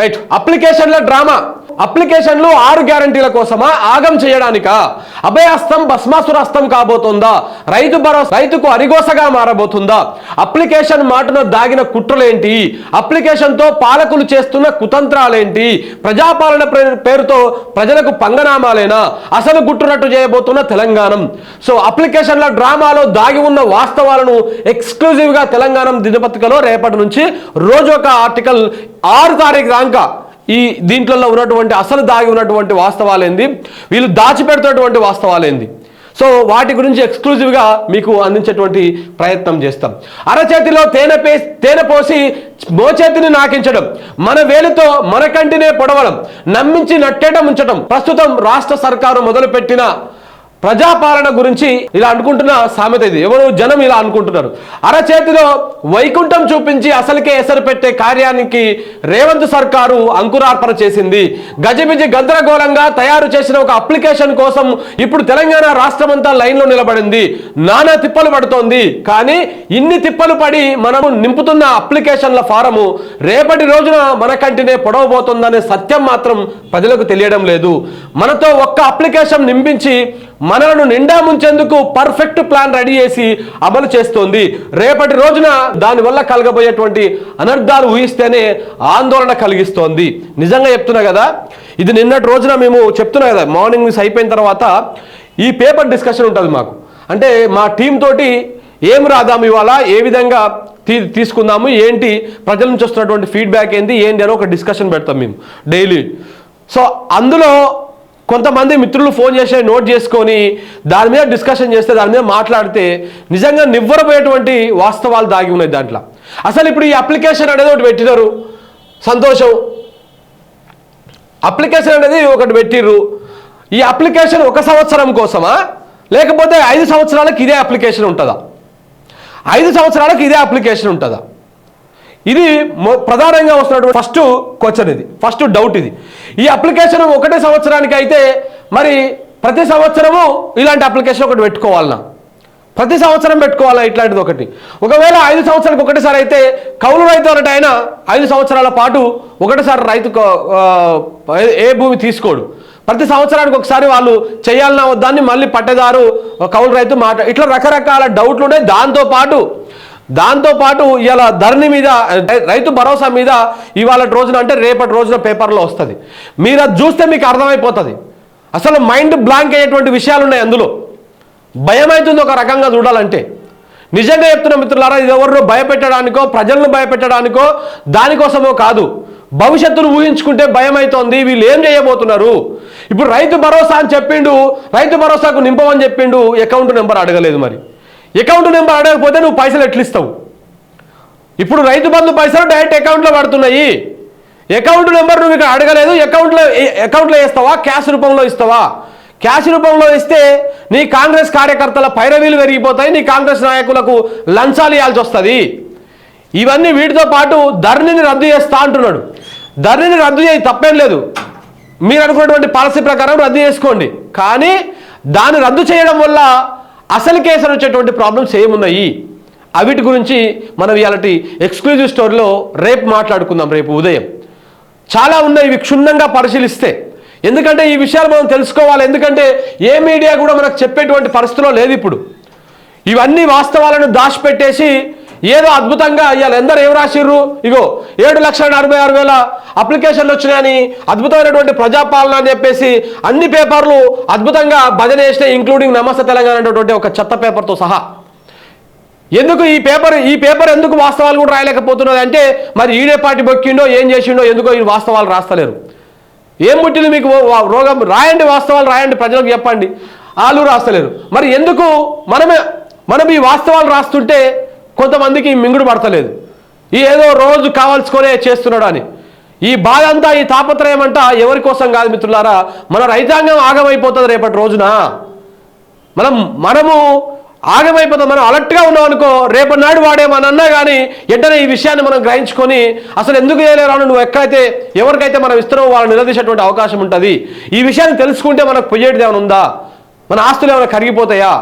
Right అప్లికేషన్ల drama. అప్లికేషన్లు ఆరు గ్యారంటీల కోసమా? ఆగం చేయడానికా? అభయస్తం భస్మాసురస్తం కాబోతుందా? రైతు భరోసా రైతుకు అరిగోసగా మారబోతుందా? అప్లికేషన్ మాటన దాగిన కుట్రలేంటి? అప్లికేషన్తో పాలకులు చేస్తున్న కుతంత్రాలేంటి? ప్రజాపాలన పేరుతో ప్రజలకు పంగనామాలేనా? అసలు గుట్టునట్టు చేయబోతున్న తెలంగాణం. సో అప్లికేషన్ల డ్రామాలో దాగి ఉన్న వాస్తవాలను ఎక్స్క్లూజివ్గా తెలంగాణ దినపత్రికలో రేపటి నుంచి రోజు ఒక ఆర్టికల్ ఆరు తారీఖు దాకా ఈ దీంట్లో ఉన్నటువంటి అసలు దాగి ఉన్నటువంటి వాస్తవాలేంది వీళ్ళు దాచిపెడుతున్నటువంటి వాస్తవాలేంది సో వాటి గురించి ఎక్స్క్లూజివ్గా మీకు అందించేటువంటి ప్రయత్నం చేస్తాం. అరచేతిలో తేనె పే తేనె పోసి మోచేతిని నాకించడం మన వేలుతో మన కంటినే పొడవడం నమ్మించి నట్టేట ఉంచడం ప్రస్తుతం రాష్ట్ర సర్కారు మొదలుపెట్టిన ప్రజాపాలన గురించి ఇలా అనుకుంటున్న సామెత ఇది. ఎవరు జనం ఇలా అనుకుంటున్నారు. అరచేతిలో వైకుంఠం చూపించి అసలుకే ఎసరు పెట్టే కార్యానికి రేవంత్ సర్కారు అంకురార్పణ చేసింది. గజమిజి గందరగోళంగా తయారు చేసిన ఒక అప్లికేషన్ కోసం ఇప్పుడు తెలంగాణ రాష్ట్రమంతా లైన్లో నిలబడింది. నానా తిప్పలు పడుతోంది. కానీ ఇన్ని తిప్పలు పడి మనము నింపుతున్న అప్లికేషన్ల ఫారము రేపటి రోజున మన కంటినే పొడవబోతుందనే సత్యం మాత్రం ప్రజలకు తెలియడం లేదు. మనతో ఒక్క అప్లికేషన్ నింపించి మనలను నిండా ముంచేందుకు పర్ఫెక్ట్ ప్లాన్ రెడీ చేసి అమలు చేస్తోంది. రేపటి రోజున దానివల్ల కలగబోయేటువంటి అనర్థాలు ఊహిస్తేనే ఆందోళన కలిగిస్తోంది. నిజంగా చెప్తున్నా కదా ఇది నిన్నటి రోజున మేము చెప్తున్నా కదా మార్నింగ్ న్యూస్ అయిపోయిన తర్వాత ఈ పేపర్ డిస్కషన్ ఉంటుంది మాకు. అంటే మా టీం తోటి ఏం రాదాము ఇవాళ ఏ విధంగా తీ తీసుకుందాము ఏంటి ప్రజల నుంచి వస్తున్నటువంటి ఫీడ్బ్యాక్ ఏంటి ఏంటి అని ఒక డిస్కషన్ పెడతాం మేము డైలీ సో అందులో కొంతమంది మిత్రులు ఫోన్ చేసి నోట్ చేసుకొని దాని మీద డిస్కషన్ చేస్తే దాని మీద మాట్లాడితే నిజంగా నివ్వరపోయేటువంటి వాస్తవాలు దాగి ఉన్నాయి దాంట్లో. అసలు ఇప్పుడు ఈ అప్లికేషన్ అనేది ఒకటి పెట్టినారు. సంతోషం. అప్లికేషన్ అనేది ఒకటి పెట్టిర్రు. ఈ అప్లికేషన్ ఒక సంవత్సరం కోసమా? లేకపోతే ఐదు సంవత్సరాలకు ఇదే అప్లికేషన్ ఉంటుందా? ఐదు సంవత్సరాలకు ఇదే అప్లికేషన్ ఉంటుందా? ఇది మొ- ప్రధానంగా వస్తున్నటువంటి ఫస్ట్ క్వశ్చన్ ఇది. ఫస్ట్ డౌట్ ఇది. ఈ అప్లికేషన్ ఒకటే సంవత్సరానికి అయితే మరి ప్రతి సంవత్సరము ఇలాంటి అప్లికేషన్ ఒకటి పెట్టుకోవాలన్నా. ప్రతి సంవత్సరం పెట్టుకోవాలా ఇట్లాంటిది ఒకటి. ఒకవేళ ఐదు సంవత్సరాలకు ఒకటిసారి అయితే కౌలు రైతు అన్నట్టు ఆయన ఐదు సంవత్సరాల పాటు ఒకటిసారి రైతు ఏ- భూమి తీసుకోడు. ప్రతి సంవత్సరానికి ఒకసారి వాళ్ళు చేయాలన్న వద్దాన్ని మళ్ళీ పట్టేదారు కౌలు రైతు మాట. ఇట్లా రకరకాల డౌట్లు ఉన్నాయి. దాంతో దాంతోపాటు దాంతో పాటు ఇవాళ ధరణి మీద రైతు భరోసా మీద ఇవాళ రోజున అంటే రేపటి రోజున పేపర్లో వస్తుంది. మీరు అది చూస్తే మీకు అర్థమైపోతుంది. అసలు మైండ్ బ్లాంక్ అయ్యేటువంటి విషయాలు ఉన్నాయి అందులో. భయం అవుతుంది ఒక రకంగా చూడాలంటే. నిజంగా చెప్తున్న మిత్రులారా ఇది ఎవరినో భయపెట్టడానికో ప్రజలను భయపెట్టడానికో దానికోసమో కాదు. భవిష్యత్తును ఊహించుకుంటే భయం అవుతోంది వీళ్ళు ఏం చేయబోతున్నారు? ఇప్పుడు రైతు భరోసా అని చెప్పిండు రైతు భరోసాకు నింపమని చెప్పిండు అకౌంట్ నెంబర్ అడగలేదు మరి. అకౌంట్ నెంబర్ అడగకపోతే నువ్వు పైసలు ఎట్లిస్తావు? ఇప్పుడు రైతు బంధు పైసలు డైరెక్ట్ అకౌంట్లో పడుతున్నాయి. అకౌంట్ నెంబర్ నువ్వు ఇక్కడ అడగలేదు అకౌంట్లో అకౌంట్లో ఇస్తావా క్యాష్ రూపంలో ఇస్తావా? క్యాష్ రూపంలో ఇస్తే నీ కాంగ్రెస్ కార్యకర్తల పైరవీలు పెరిగిపోతాయి నీ కాంగ్రెస్ నాయకులకు లంచాలు ఇవ్వాల్సి వస్తుంది. ఇవన్నీ వీటితో పాటు ధరణిని రద్దు చేస్తా అంటున్నాడు. ధరణిని రద్దు చేయి తప్పేం లేదు. మీరు అనుకున్నటువంటి పాలసీ ప్రకారం రద్దు చేసుకోండి. కానీ దాన్ని రద్దు చేయడం వల్ల అసలు కేసులు వచ్చేటువంటి ప్రాబ్లమ్స్ ఏమున్నాయి? అవిటి గురించి మనం ఇలాంటి ఎక్స్క్లూజివ్ స్టోరీలో రేపు మాట్లాడుకుందాం రేపు ఉదయం. చాలా ఉన్నాయి ఇవి క్షుణ్ణంగా పరిశీలిస్తే. ఎందుకంటే ఈ విషయాలు మనం తెలుసుకోవాలి. ఎందుకంటే ఏ మీడియా కూడా మనకు చెప్పేటువంటి పరిస్థితిలో లేదు ఇప్పుడు. ఇవన్నీ వాస్తవాలను దాచిపెట్టేసి ఏదో అద్భుతంగా ఇవాళ ఎందరు ఏం రాసిర్రు? ఇగో ఏడు లక్షల నలభై ఆరు వేల అప్లికేషన్లు వచ్చినాయని అద్భుతమైనటువంటి ప్రజాపాలన అని చెప్పేసి అన్ని పేపర్లు అద్భుతంగా భజన చేసినాయి ఇంక్లూడింగ్ నమస్తే తెలంగాణ అనేటువంటి ఒక చెత్త పేపర్తో సహా. ఎందుకు ఈ పేపర్ ఈ పేపర్ ఎందుకు వాస్తవాలు కూడా రాయలేకపోతున్నది అంటే మరి ఈడే పార్టీ బొక్కిండో ఏం చేసిండో ఎందుకో ఈ వాస్తవాలు రాస్తలేరు. ఏం పుట్టింది మీకు రోగం? రాయండి వాస్తవాలు రాయండి ప్రజలకు చెప్పండి. వాళ్ళు రాస్తలేరు. మరి ఎందుకు మనమే మనం ఈ వాస్తవాలు రాస్తుంటే కొంతమందికి మింగుడు పడతలేదు. ఈ ఏదో రోజు కావాల్సుకొనే చేస్తున్నాడు అని ఈ బాధ అంతా ఈ తాపత్రయం అంట ఎవరి కోసం కాదు మిత్రులారా? మన రైతాంగం ఆగమైపోతుంది రేపటి రోజున. మనం మనము ఆగమైపోతాం. మనం అలర్ట్గా ఉన్నాం అనుకో రేపటి నాడు వాడేమని అన్నా కానీ వెంటనే ఈ విషయాన్ని మనం గ్రహించుకొని అసలు ఎందుకు చేయలేరాను నువ్వు ఎక్కడైతే ఎవరికైతే మనం ఇస్తున్నావు వాళ్ళని నిలదీసేటువంటి అవకాశం ఉంటుంది. ఈ విషయాన్ని తెలుసుకుంటే మనకు పొయ్యేటిది ఏమైనా ఉందా? మన ఆస్తులు ఏమైనా కరిగిపోతాయా?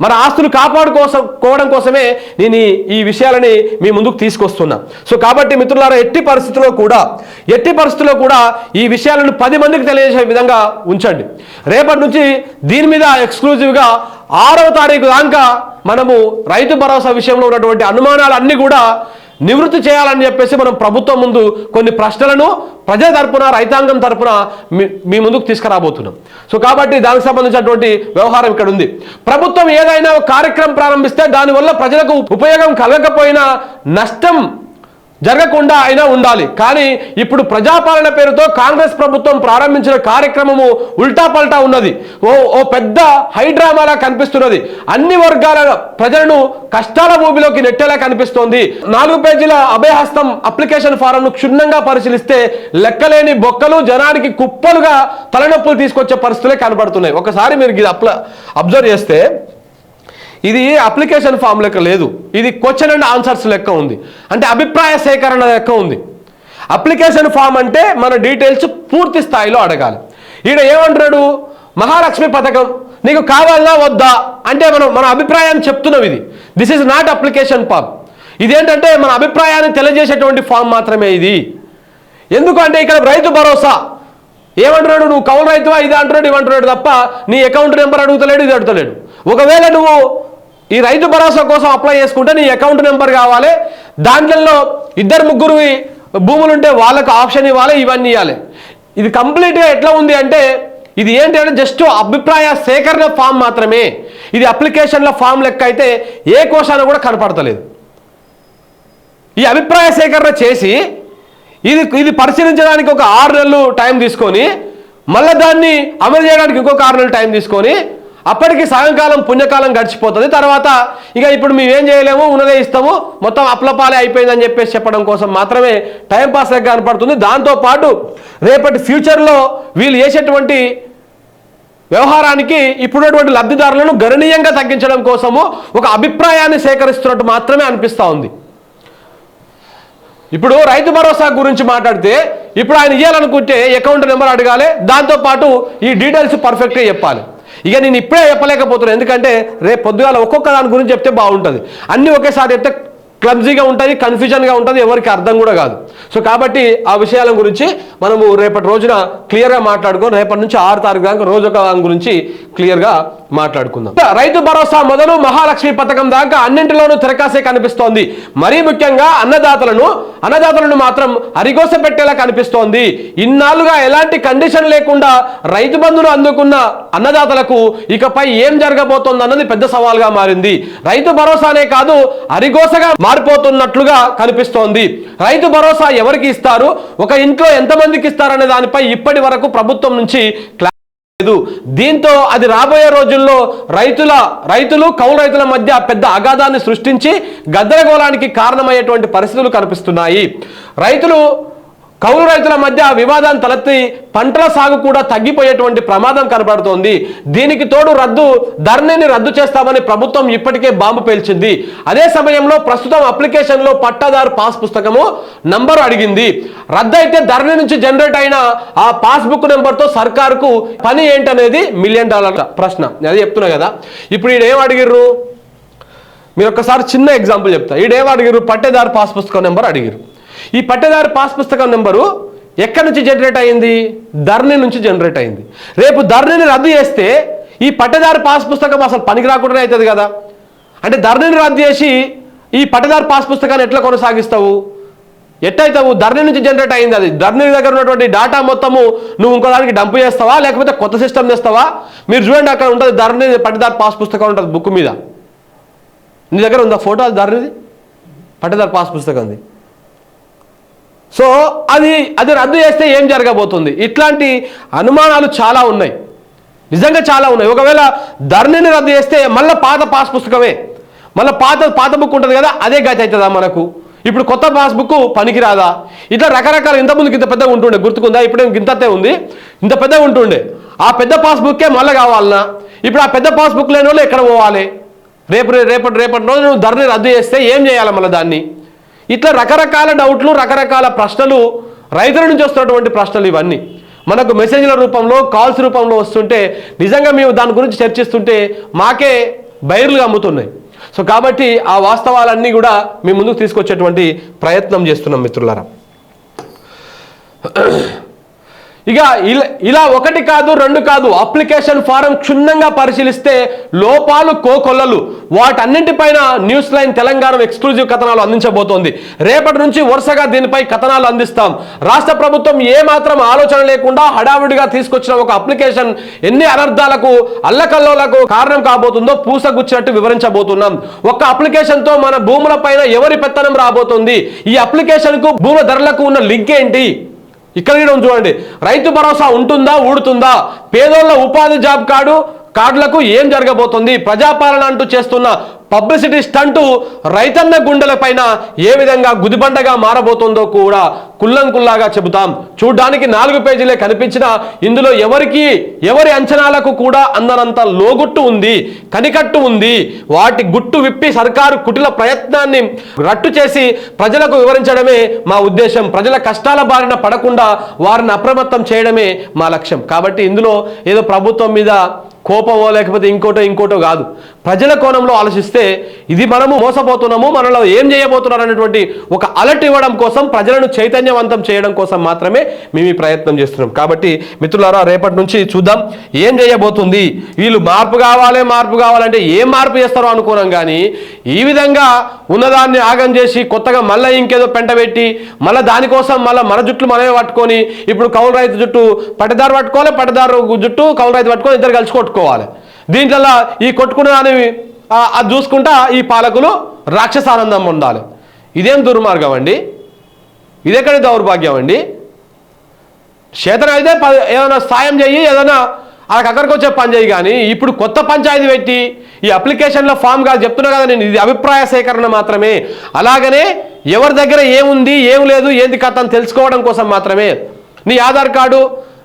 మన ఆస్తులు కాపాడుకోసం కోవడం కోసమే నేను ఈ- విషయాలని మీ ముందుకు తీసుకొస్తున్నా. సో కాబట్టి మిత్రులారా ఎట్టి పరిస్థితుల్లో కూడా ఎట్టి పరిస్థితుల్లో కూడా ఈ విషయాలను పది మందికి తెలియజేసే విధంగా ఉంచండి. రేపటి నుంచి దీని మీద ఎక్స్క్లూజివ్గా ఆరవ తారీఖు దాకా మనము రైతు భరోసా విషయంలో ఉన్నటువంటి అనుమానాలు అన్నీ కూడా నివృత్తి చేయాలని చెప్పేసి మనం ప్రభుత్వం ముందు కొన్ని ప్రశ్నలను ప్రజల తరపున రైతాంగం తరపున మీ- మీ ముందుకు తీసుకురాబోతున్నాం. సో కాబట్టి దానికి సంబంధించినటువంటి వ్యవహారం ఇక్కడ ఉంది. ప్రభుత్వం ఏదైనా ఒక కార్యక్రమం ప్రారంభిస్తే దానివల్ల ప్రజలకు ఉపయోగం కలగకపోయినా నష్టం జరగకుండా అయినా ఉండాలి. కానీ ఇప్పుడు ప్రజాపాలన పేరుతో కాంగ్రెస్ ప్రభుత్వం ప్రారంభించిన కార్యక్రమము ఉల్టా పల్టా ఉన్నది. ఓ ఓ పెద్ద హైడ్రామాలా కనిపిస్తున్నది. అన్ని వర్గాల ప్రజలను కష్టాల భూమిలోకి నెట్టేలా కనిపిస్తోంది. నాలుగు పేజీల అభయహస్తం అప్లికేషన్ ఫారంను క్షుణ్ణంగా పరిశీలిస్తే లెక్కలేని బొక్కలు జనానికి కుప్పలుగా తలనొప్పులు తీసుకొచ్చే పరిస్థితులే కనబడుతున్నాయి. ఒకసారి మీరు ఇది అప్ల అబ్జర్వ్ చేస్తే ఇది అప్లికేషన్ ఫామ్ లెక్క లేదు. ఇది క్వశ్చన్ అండ్ ఆన్సర్స్ లెక్క ఉంది. అంటే అభిప్రాయ సేకరణ లెక్క ఉంది. అప్లికేషన్ ఫామ్ అంటే మన డీటెయిల్స్ పూర్తి స్థాయిలో అడగాలి. ఈడ ఏమంటున్నాడు? మహాలక్ష్మి పథకం. నీకు కావాలన్నా వద్దా? అంటే మనం మన అభిప్రాయాన్ని చెప్తున్నాం ఇది. This is not application form ఇదేంటంటే మన అభిప్రాయాన్ని తెలియజేసేటువంటి ఫామ్ మాత్రమే ఇది. ఎందుకంటే ఇక్కడ రైతు భరోసా. ఏమంటున్నాడు? నువ్వు కౌలు రైతువా? ఇది అంటున్నాడు ఇవంటున్నాడు తప్ప నీ అకౌంట్ నెంబర్ అడుగుతలేడు ఇది అడుగుతలేడు. ఒకవేళ నువ్వు ఈ రైతు భరోసా కోసం అప్లై చేసుకుంటే నీ అకౌంట్ నెంబర్ కావాలి. దాంట్లో ఇద్దరు ముగ్గురు భూములు ఉంటే వాళ్ళకు ఆప్షన్ ఇవ్వాలి ఇవన్నీ ఇవ్వాలి. ఇది కంప్లీట్గా ఎట్లా ఉంది అంటే ఇది ఏంటి అంటే జస్ట్ అభిప్రాయ సేకరణ ఫామ్ మాత్రమే. ఇది అప్లికేషన్ల ఫామ్ లెక్క అయితే ఏ కోశాన కూడా కనపడతలేదు. ఈ అభిప్రాయ సేకరణ చేసి ఇది ఇది పరిశీలించడానికి ఒక ఆరు నెలలు టైం తీసుకొని మళ్ళీ దాన్ని అమలు చేయడానికి ఇంకొక ఆరు నెలలు టైం తీసుకొని అప్పటికి సాయంకాలం పుణ్యకాలం గడిచిపోతుంది. తర్వాత ఇక ఇప్పుడు మేము ఏం చేయలేము ఉన్నదే ఇస్తాము మొత్తం అప్లపాలే అయిపోయిందని చెప్పేసి చెప్పడం కోసం మాత్రమే టైంపాస్ కనపడుతుంది. దాంతోపాటు రేపటి ఫ్యూచర్లో వీళ్ళు చేసేటువంటి వ్యవహారానికి ఇప్పుడున్నటువంటి లబ్ధిదారులను గణనీయంగా తగ్గించడం కోసము ఒక అభిప్రాయాన్ని సేకరిస్తున్నట్టు మాత్రమే అనిపిస్తూ ఉంది. ఇప్పుడు రైతు భరోసా గురించి మాట్లాడితే ఇప్పుడు ఆయన ఇవ్వాలనుకుంటే అకౌంట్ నెంబర్ అడగాలి దాంతోపాటు ఈ డీటెయిల్స్ పర్ఫెక్ట్గా చెప్పాలి. ఇక నేను ఇప్పుడే చెప్పలేకపోతున్నాను ఎందుకంటే రేపు పొద్దుగాల ఒక్కొక్క దాని గురించి చెప్తే బాగుంటుంది. అన్నీ ఒకేసారి చెప్తే క్లబ్జీగా ఉంటుంది కన్ఫ్యూజన్గా ఉంటుంది ఎవరికి అర్థం కూడా కాదు. సో కాబట్టి ఆ విషయాల గురించి మనము రేపటి రోజున క్లియర్గా మాట్లాడుకొని రేపటి నుంచి ఆరు తారీఖు దాకా రోజు ఒక గురించి క్లియర్గా మాట్లాడుకుందాం. రైతు భరోసా మొదలు మహాలక్ష్మి పథకం దాకా అన్నింటిలోనూ తిరకాసే కనిపిస్తోంది. మరీ ముఖ్యంగా అన్నదాతలను అన్నదాతలను మాత్రం అరిగోస పెట్టేలా కనిపిస్తోంది. ఇన్నాళ్ళుగా ఎలాంటి కండిషన్ లేకుండా రైతు బంధును అందుకున్న అన్నదాతలకు ఇకపై ఏం జరగబోతోంది అన్నది పెద్ద సవాల్గా మారింది. రైతు భరోసానే కాదు అరిగోసగా మారిపోతున్నట్లుగా కనిపిస్తోంది. రైతు భరోసా ఎవరికి ఇస్తారు? ఒక ఇంట్లో ఎంతమందికి ఇస్తారనే దానిపై ఇప్పటి వరకు ప్రభుత్వం నుంచి లేదు. దీంతో అది రాబోయే రోజుల్లో రైతుల రైతులు కౌలు రైతుల మధ్య పెద్ద అగాధాన్ని సృష్టించి గద్దరగోళానికి కారణమయ్యేటువంటి పరిస్థితులు కనిపిస్తున్నాయి. రైతులు కౌలు రైతుల మధ్య వివాదం తలెత్తి పంటల సాగు కూడా తగ్గిపోయేటువంటి ప్రమాదం కనబడుతోంది దీనికి తోడు రద్దు ధరణిని రద్దు చేస్తామని ప్రభుత్వం ఇప్పటికే బాంబు పేల్చింది. అదే సమయంలో ప్రస్తుతం అప్లికేషన్లో పట్టాదారు పాస్ పుస్తకము నంబరు అడిగింది. రద్దు అయితే ధరణి నుంచి జనరేట్ అయిన ఆ పాస్బుక్ నెంబర్తో సర్కారుకు పని ఏంటనేది మిలియన్ డాలర్ ప్రశ్న. అదే చెప్తున్నా కదా. ఇప్పుడు ఈడేం అడిగిర్రు? మీరు ఒక్కసారి చిన్న ఎగ్జాంపుల్ చెప్తా. ఈడేం అడిగిర్రు? పట్టేదారు పాస్ పుస్తకం నెంబర్ అడిగిరు ఈ పట్టేదారు పాస్ పుస్తకం నెంబరు ఎక్కడి నుంచి జనరేట్ అయింది? ధర్ని నుంచి జనరేట్ అయింది. రేపు ధర్నిని రద్దు చేస్తే ఈ పట్టదారు పాస్ పుస్తకం అసలు పనికి రాకుండానే అవుతుంది కదా. అంటే ధరణిని రద్దు చేసి ఈ పట్టదారు పాస్ పుస్తకాన్ని ఎట్లా కొనసాగిస్తావు? ఎట్టయితావు? ధర్ని నుంచి జనరేట్ అయింది అది. ధర్ని దగ్గర ఉన్నటువంటి డేటా మొత్తము నువ్వు ఇంకో దానికి డంప్ చేస్తావా? లేకపోతే కొత్త సిస్టమ్ తెస్తావా? మీరు చూడండి అక్కడ ఉంటుంది ధర్ని పట్టదారు పాస్ పుస్తకం ఉంటుంది బుక్ మీద. నీ దగ్గర ఉందా ఫోటో అది ధర్నిది పట్టదారు పాస్ పుస్తకంది. సో అది అది రద్దు చేస్తే ఏం జరగబోతుంది? ఇట్లాంటి అనుమానాలు చాలా ఉన్నాయి. నిజంగా చాలా ఉన్నాయి. ఒకవేళ ధర్నిని రద్దు చేస్తే మళ్ళీ పాత పాస్ పుస్తకమే. మళ్ళీ పాత పాత బుక్ ఉంటుంది కదా అదే గతి అవుతుందా మనకు? ఇప్పుడు కొత్త పాస్బుక్ పనికిరాదా? ఇట్లా రకరకాల ఇంతముందుకు ఇంత పెద్దగా ఉంటుండే. గుర్తుకుందా? ఇప్పుడే ఇంతతే ఉంది. ఇంత పెద్దగా ఉంటుండే. ఆ పెద్ద పాస్ బుక్కే మళ్ళీ కావాలనా? ఇప్పుడు ఆ పెద్ద పాస్ బుక్ లేని వాళ్ళు ఎక్కడ పోవాలి? రేపు రేపటి రేపటి రోజు నువ్వు ధరని రద్దు చేస్తే ఏం చేయాలి మళ్ళీ దాన్ని? ఇట్లా రకరకాల డౌట్లు రకరకాల ప్రశ్నలు రైతుల నుంచి వస్తున్నటువంటి ప్రశ్నలు ఇవన్నీ. మనకు మెసేజ్ల రూపంలో కాల్స్ రూపంలో వస్తుంటే నిజంగా మేము దాని గురించి చర్చిస్తుంటే మాకే బైర్లు అమ్ముతున్నాయి. సో కాబట్టి ఆ వాస్తవాలన్నీ కూడా మీ ముందుకు తీసుకొచ్చేటువంటి ప్రయత్నం చేస్తున్నాం మిత్రులారా. ఇక ఇలా ఇలా ఒకటి కాదు రెండు కాదు అప్లికేషన్ ఫారం క్షుణ్ణంగా పరిశీలిస్తే లోపాలు కోకొల్లలు. వాటన్నింటిపైన న్యూస్ లైన్ తెలంగాణ ఎక్స్క్లూజివ్ కథనాలు అందించబోతోంది. రేపటి నుంచి వరుసగా దీనిపై కథనాలు అందిస్తాం. రాష్ట్ర ప్రభుత్వం ఏమాత్రం ఆలోచన లేకుండా హడావిడిగా తీసుకొచ్చిన ఒక అప్లికేషన్ ఎన్ని అనర్థాలకు అల్లకల్లోలకు కారణం కాబోతుందో పూసగుచ్చినట్టు వివరించబోతున్నాం. ఒక్క అప్లికేషన్తో మన భూముల పైన ఎవరి పెత్తనం రాబోతుంది? ఈ అప్లికేషన్కు భూముల ధరలకు ఉన్న లింక్ ఏంటి? ఇక్కడ కూడా చూడండి. రైతు భరోసా ఉంటుందా ఊడుతుందా? పేదోళ్ళ ఉపాధి జాబ్ కార్డు కార్డులకు ఏం జరగబోతుంది? ప్రజాపాలన అంటూ చేస్తున్న పబ్లిసిటీ స్టంటు రైతన్న గుండెలపైన ఏ విధంగా గుదిబండగా మారబోతుందో కూడా కుల్లం కుల్లాగా చెబుతాం. చూడ్డానికి నాలుగు పేజీలే కనిపించినా ఇందులో ఎవరికి ఎవరి అంచనాలకు కూడా అందనంత లోగుట్టు ఉంది కనికట్టు ఉంది. వాటి గుట్టు విప్పి సర్కారు కుటిల ప్రయత్నాన్ని రట్టు చేసి ప్రజలకు వివరించడమే మా ఉద్దేశం. ప్రజల కష్టాల బారిన పడకుండా వారిని అప్రమత్తం చేయడమే మా లక్ష్యం. కాబట్టి ఇందులో ఏదో ప్రభుత్వం మీద కోపమో లేకపోతే ఇంకోటో ఇంకోటో కాదు. ప్రజల కోణంలో ఆలోచిస్తే ఇది మనము మోసపోతున్నాము మనలో ఏం చేయబోతున్నారు అనేటువంటి ఒక అలర్ట్ ఇవ్వడం కోసం ప్రజలను చైతన్యవంతం చేయడం కోసం మాత్రమే మేము ఈ ప్రయత్నం చేస్తున్నాం. కాబట్టి మిత్రులారా రేపటి నుంచి చూద్దాం ఏం చేయబోతుంది. వీళ్ళు మార్పు కావాలి మార్పు కావాలంటే ఏం మార్పు చేస్తారో అనుకున్నాం కానీ ఈ విధంగా ఉన్నదాన్ని ఆగం చేసి కొత్తగా మళ్ళీ ఇంకేదో పెంట పెట్టి మళ్ళీ దానికోసం మళ్ళీ మన జుట్లు మనమే పట్టుకొని ఇప్పుడు కౌలు రైతు జుట్టు పట్టదారు పట్టుకోవాలి పట్టదారు జుట్టు కౌలు రైతు పట్టుకొని ఇద్దరు కలిసి కొట్టుకోవాలి. దీంట్లో ఈ కొట్టుకున్న దానివి అది చూసుకుంటా ఈ పాలకులు రాక్షసానందం ఉండాలి. ఇదేం దుర్మార్గం అండి? ఇదెక్కడ దౌర్భాగ్యం అండి? క్షేత్రం అయితే ప- ఏదైనా సాయం చేయి ఏదైనా వాళ్ళకి అక్కడికి వచ్చే పని చేయి కానీ ఇప్పుడు కొత్త పంచాయతీ పెట్టి ఈ అప్లికేషన్లో ఫామ్ కాదు చెప్తున్నా కదా నేను ఇది అభిప్రాయ సేకరణ మాత్రమే. అలాగనే ఎవరి దగ్గర ఏముంది ఏం లేదు ఏంది కథ అని తెలుసుకోవడం కోసం మాత్రమే. నీ ఆధార్ కార్డు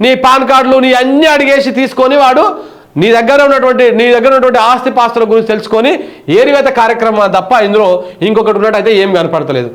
నీ పాన్ కార్డులు నీ అన్ని అడిగేసి తీసుకొని వాడు నీ దగ్గర ఉన్నటువంటి నీ దగ్గర ఉన్నటువంటి ఆస్తి పాస్తుల గురించి తెలుసుకొని ఏరివేత కార్యక్రమం తప్ప ఇందులో ఇంకొకటి ఉన్నట్టు అయితే ఏం కనపడతలేదు.